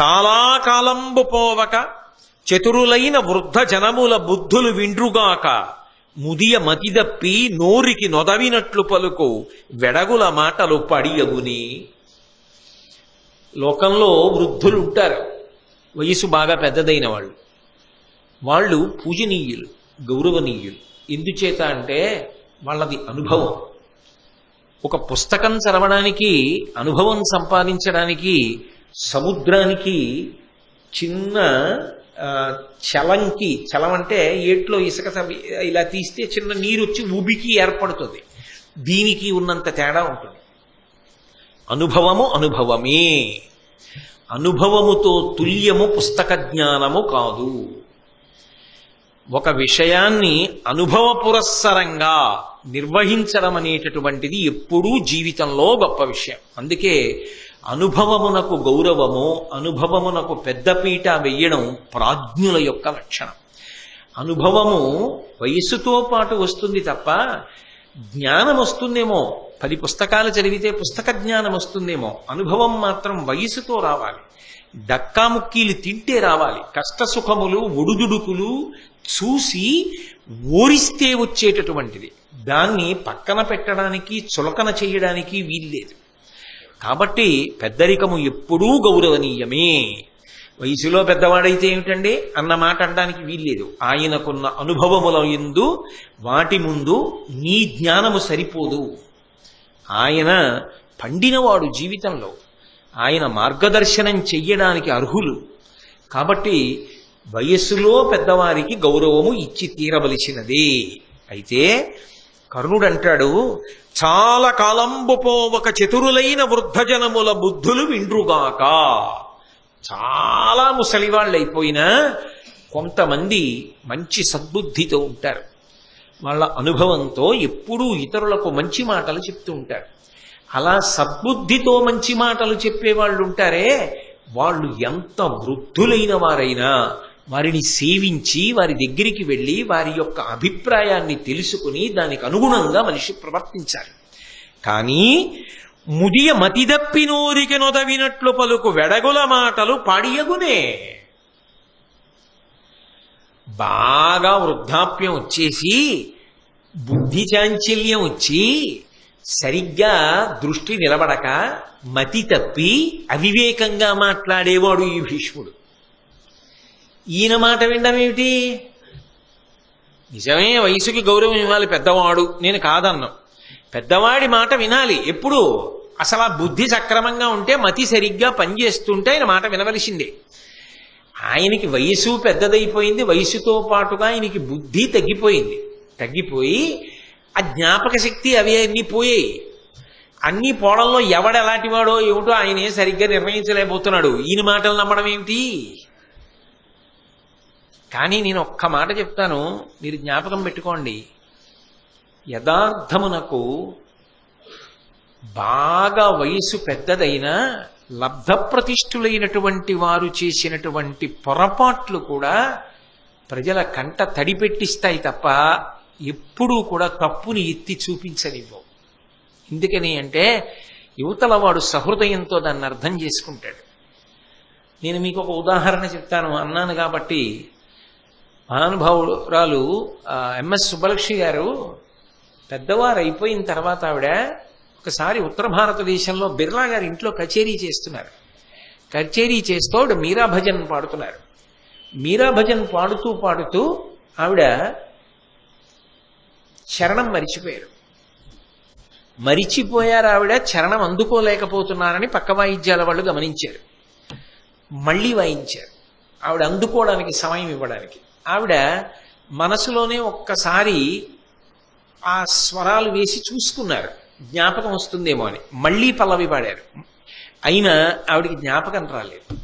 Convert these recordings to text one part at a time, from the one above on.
చాలా కాలంబు పోవక చతురులైన వృద్ధ జనముల బుద్ధులు విండ్రుగాక ముదియ మతిదప్పి నోరికి నొదవినట్లు పలుకు వెడగుల మాటలు పడియగుని. లోకంలో వృద్ధులు ఉంటారు. వయసు బాగా పెద్దదైన వాళ్ళు. వాళ్ళు పూజనీయులు గౌరవనీయులు. ఎందుచేత అంటే వాళ్ళది అనుభవం. ఒక పుస్తకం చదవడానికి అనుభవం సంపాదించడానికి సముద్రానికి చిన్న చలంకి చలం అంటే ఏట్లో ఇసుక ఇలా తీస్తే చిన్న నీరు వచ్చి ఉబికి ఏర్పడుతుంది. దీనికి ఉన్నంత తేడా ఉంటుంది. అనుభవము అనుభవమే. అనుభవముతో తుల్యము పుస్తక జ్ఞానము కాదు. ఒక విషయాన్ని అనుభవ పురస్సరంగా నిర్వహించడం అనేటటువంటిది ఎప్పుడూ జీవితంలో గొప్ప విషయం. అందుకే అనుభవమునకు గౌరవము అనుభవమునకు పెద్దపీట వెయ్యడం ప్రాజ్ఞుల యొక్క లక్షణం. అనుభవము వయసుతో పాటు వస్తుంది తప్ప జ్ఞానం వస్తుందేమో పది పుస్తకాలు చదివితే పుస్తక జ్ఞానం వస్తుందేమో అనుభవం మాత్రం వయసుతో రావాలి. డక్కాముక్కీలు తింటే రావాలి. కష్ట సుఖములు ఒడుదుడుకులు చూసి ఓరిస్తే వచ్చేటటువంటిది. దాన్ని పక్కన పెట్టడానికి చులకన చేయడానికి వీల్లేదు. కాబట్టి పెద్దరికము ఎప్పుడూ గౌరవనీయమే. వయసులో పెద్దవాడైతే ఏమిటండి? అన్న మాట అనడానికి వీల్లేదు. ఆయనకున్న అనుభవముల ఎందు వాటి ముందు నీ జ్ఞానము సరిపోదు. ఆయన పండినవాడు జీవితంలో. ఆయన మార్గదర్శనం చెయ్యడానికి అర్హులు. కాబట్టి వయస్సులో పెద్దవారికి గౌరవము ఇచ్చి తీరవలసినదే. అయితే కర్ణుడంటాడు చాలా కాలంబుపోవక చతురులైన వృద్ధజనముల బుద్ధులు విండ్రుగాక. చాలా ముసలివాళ్ళు అయిపోయినా కొంతమంది మంచి సద్బుద్ధితో ఉంటారు. వాళ్ళ అనుభవంతో ఎప్పుడూ ఇతరులకు మంచి మాటలు చెప్తూ ఉంటారు. అలా సద్బుద్ధితో మంచి మాటలు చెప్పేవాళ్ళు ఉంటారే వాళ్ళు ఎంత వృద్ధులైన వారైనా. వారిని సేవించి వారి దగ్గరికి వెళ్ళి వారి యొక్క అభిప్రాయాన్ని తెలుసుకుని దానికి అనుగుణంగా మనిషి ప్రవర్తించాలి. కానీ ముదియ మతిదప్పినోరికి నొదవినట్లు పలుకు వెడగుల మాటలు పాడియగునే. బాగా వృద్ధాప్యం వచ్చేసి బుద్ధి చాంచల్యం వచ్చి సరిగ్గా దృష్టి నిలబడక మతి తప్పి అవివేకంగా మాట్లాడేవాడు ఈ భీష్ముడు. ఈయన మాట వినడం ఏమిటి? నిజమే వయసుకి గౌరవం ఇవ్వాలి పెద్దవాడు. నేను కాదన్నా. పెద్దవాడి మాట వినాలి. ఎప్పుడు? అసలు ఆ బుద్ధి సక్రమంగా ఉంటే మతి సరిగ్గా పనిచేస్తుంటే ఆయన మాట వినవలసిందే. ఆయనకి వయసు పెద్దదైపోయింది. వయసుతో పాటుగా ఆయనకి బుద్ధి తగ్గిపోయింది. తగ్గిపోయి ఆ జ్ఞాపక శక్తి అవి అన్నీ పోయాయి. అన్ని పోవడంలో ఎవడెలాంటి వాడో ఏమిటో ఆయనే సరిగ్గా నిర్ణయించలేకపోతున్నాడు. ఈయన మాటలు నమ్మడం ఏమిటి? కానీ నేను ఒక్క మాట చెప్తాను మీరు జ్ఞాపకం పెట్టుకోండి. యథార్థమునకు బాగా వయసు పెద్దదైన లబ్ధప్రతిష్ఠులైనటువంటి వారు చేసినటువంటి పొరపాట్లు కూడా ప్రజల కంట తడిపెట్టిస్తాయి తప్ప ఎప్పుడూ కూడా తప్పుని ఎత్తి చూపించనివ్వవు. ఎందుకని అంటే యువతల వాడు సహృదయంతో దాన్ని అర్థం చేసుకుంటాడు. నేను మీకు ఒక ఉదాహరణ చెప్తాను. అన్నాను కాబట్టి మహానుభావురాలు ఎంఎస్ సుబ్బలక్ష్మి గారు పెద్దవారు అయిపోయిన తర్వాత ఆవిడ ఒకసారి ఉత్తర భారతదేశంలో బిర్లా గారి ఇంట్లో కచేరీ చేస్తున్నారు. కచేరీ చేస్తూ ఆవిడ మీరా భజన్ పాడుతున్నారు. మీరా భజన్ పాడుతూ పాడుతూ ఆవిడ చరణం మరిచిపోయారు. మరిచిపోయారు ఆవిడ చరణం అందుకోలేకపోతున్నారని పక్క వాయిద్యాల వాళ్ళు గమనించారు. మళ్ళీ వాయించారు. ఆవిడ అందుకోవడానికి సమయం ఇవ్వడానికి. ఆవిడ మనసులోనే ఒక్కసారి ఆ స్వరాలు వేసి చూసుకున్నారు. జ్ఞాపకం వస్తుందేమో అని. మళ్ళీ పల్లవి పాడారు. అయినా ఆవిడికి జ్ఞాపకం రాలేదు.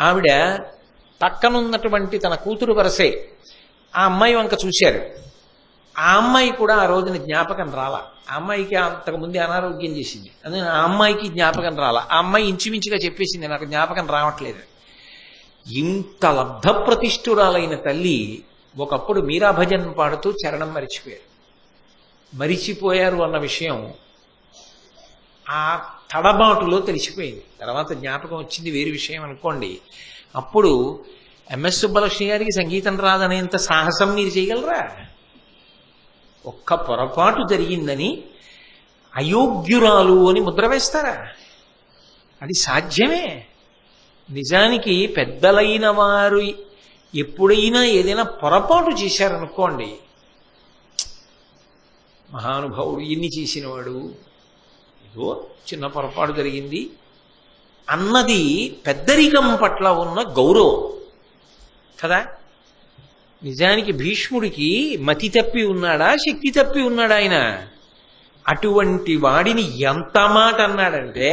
ఆవిడ పక్కనున్నటువంటి తన కూతురు వరసే ఆ అమ్మాయి వంక చూశారు. ఆ అమ్మాయి కూడా ఆ రోజున జ్ఞాపకం రాలా. ఆ అమ్మాయికి అంతకుముందే అనారోగ్యం చేసింది. అందుకని ఆ అమ్మాయికి జ్ఞాపకం రాలా. ఆ అమ్మాయి ఇంచుమించుగా చెప్పేసింది నాకు జ్ఞాపకం రావట్లేదు. ఇంత లబ్ధ ప్రతిష్ఠురాలైన తల్లి ఒకప్పుడు మీరా భజన్ పాడుతూ చరణం మరిచిపోయారు. మరిచిపోయారు అన్న విషయం ఆ తడబాటులో తెలిసిపోయింది. తర్వాత జ్ఞాపకం వచ్చింది వేరు విషయం అనుకోండి. అప్పుడు ఎంఎస్ సుబ్బలక్ష్మి గారికి సంగీతం రాదనేంత సాహసం మీరు చేయగలరా? ఒక్క పొరపాటు జరిగిందని అయోగ్యురాలు అని ముద్ర వేస్తారా? అది సాధ్యమే. నిజానికి పెద్దలైన వారు ఎప్పుడైనా ఏదైనా పొరపాటు చేశారనుకోండి మహానుభావుడు ఎన్ని చేసినవాడు ఏదో చిన్న పొరపాటు జరిగింది అన్నది పెద్దరికం పట్ల ఉన్న గౌరవం కదా. నిజానికి భీష్ముడికి మతి తప్పి ఉన్నాడా శక్తి తప్పి ఉన్నాడా ఆయన? అటువంటి వాడిని ఎంత మాట అన్నాడంటే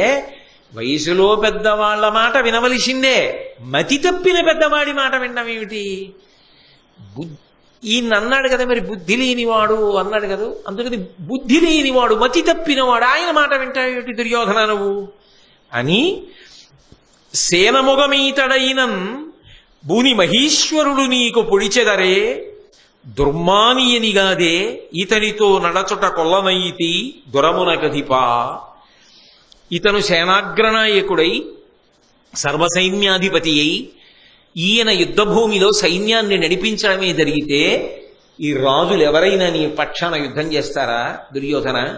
వయసులో పెద్దవాళ్ళ మాట వినవలసిందే. మతి తప్పిన పెద్దవాడి మాట వినడం ఏమిటి? ఈయన అన్నాడు కదా మరి బుద్ధి లేనివాడు అన్నాడు కదా. అందుకని బుద్ధి లేనివాడు మతి తప్పినవాడు ఆయన మాట వింటావేమిటి దుర్యోధన నువ్వు? అని సేనముగమీతడైనన్ భూని మహీశ్వరుడు నీకు పొడిచెదరే దుర్మానియనిగాదే ఇతనితో నడచుట కొల్లనయితి దురమునకధిపా ఇతను సేనాగ్రనాయకుడై సర్వసైన్యాధిపతి అయి ఈయన యుద్ధభూమిలో సైన్యాన్ని నడిపించడమే జరిగితే ఈ రాజులు ఎవరైనా నీ పక్షాన యుద్ధం చేస్తారా? దుర్యోధన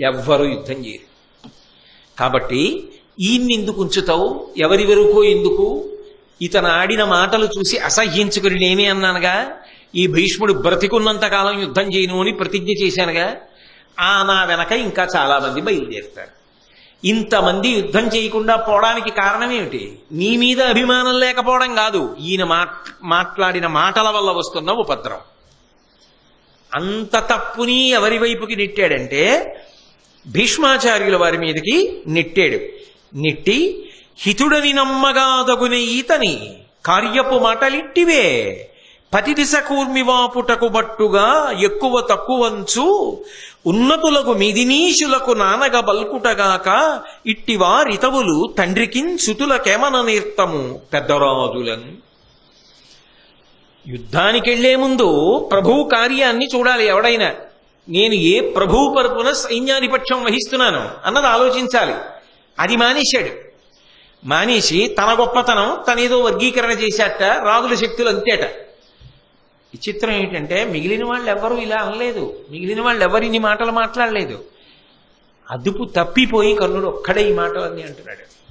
ఎవ్వరూ యుద్ధం చేయరు. కాబట్టి ఈయన్ని ఎందుకు ఉంచుతావు? ఎవరి వరకు ఎందుకు? ఇతను ఆడిన మాటలు చూసి అసహ్యించుకుని నేనే అన్నానుగా ఈ భీష్ముడు బ్రతికున్నంత కాలం యుద్ధం చేయను అని ప్రతిజ్ఞ చేశానుగా ఆ నా వెనక ఇంకా చాలామంది బయలుదేరుతారు. ఇంతమంది యుద్ధం చేయకుండా పోవడానికి కారణం ఏమిటి నీ మీద అభిమానం లేకపోవడం కాదు. ఈయన మాట్ మాట్లాడిన మాటల వల్ల వస్తున్న ఉపద్రవం. అంత తప్పుని ఎవరి వైపుకి నెట్టాడంటే భీష్మాచార్యుల వారి మీదకి నెట్టాడు. నెట్టి హితుడని నమ్మగా తగునే ఈతని కార్యపు మాటలిట్టివే. పతి దిశ కూర్మివాపుటకు బట్టుగా ఎక్కువ తక్కువంచు ఉన్నతులకు మిదినీషులకు నానగ బల్కుటగాక ఇట్టివారితవులు తండ్రికిన్ సుతులకెమన నేర్తము పెద్దరాజులన్. యుద్ధానికెళ్ళే ముందు ప్రభువు కార్యాన్ని చూడాలి ఎవడైనా. నేను ఏ ప్రభువు పరపున సైన్యాధిపత్యం వహిస్తున్నాను అన్నది ఆలోచించాలి. అది మానేశాడు. మానేసి తన గొప్పతనం తనేదో వర్గీకరణ చేశాట రాజుల శక్తులు అంతేట విచిత్రం ఏంటంటే మిగిలిన వాళ్ళు ఎవరు ఇలా అనలేదు. మిగిలిన వాళ్ళు ఎవరు ఇన్ని మాటలు మాట్లాడలేదు. అదుపు తప్పిపోయి కర్ణుడు ఒక్కడే ఈ మాట అని అంటున్నాడు.